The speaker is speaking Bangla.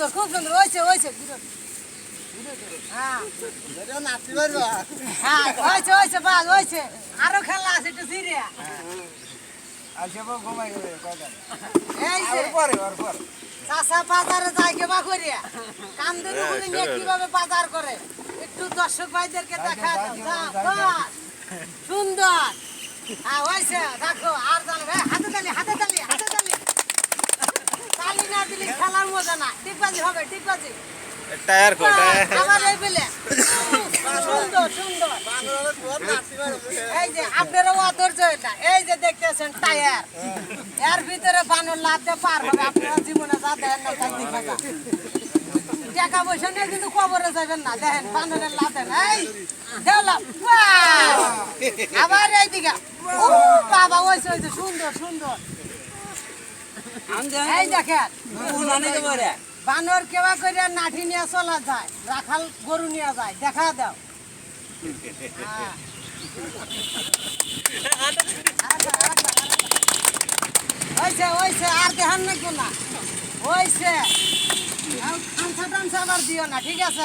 সুন্দর খুব সুন্দর। হয়েছে হয়েছে হ্যাঁ। হ্যাঁ আরও খেলা আছে একটু সিরিয়া চাষা বাজারে যায় কেবা করিয়া কান্দের উপরে নিয়ে কীভাবে বাজার করে? একটু দর্শক ভাইদেরকে দেখা। সুন্দর। হ্যাঁ হয়েছে দেখো আর জানবে হাতে তালি হাতে তালি হাতে তালি তালি না দিলে খেলার মজা না টিকবাজি হবে টিকবাজি। টায়ার কো আমার এই বেলে সুন্দর সুন্দর। এই যে আপনারও অধৈর্য এটা। এই যে দেখতেছেন টায়ার এর ভিতরে বানর লাভতে পার হবে। আপনারা জীবনে যা দেখেন না তাই দেখা টাকা পয়সা নিয়ে কিন্তু কবরে যাবেন না। দেখেন বানরের লাভেন এই আবার এইদিকে। ও বাবা ওইছে সুন্দর সুন্দর। এই দেখেন। বানর কেবা করে নাঠি নিয়ে চলা যায় রাখাল গরু নিয়ে যায় দেখা দাও। হ্যাঁ। আর দেখান নাকি না টামসা আবার দিও না ঠিক আছে?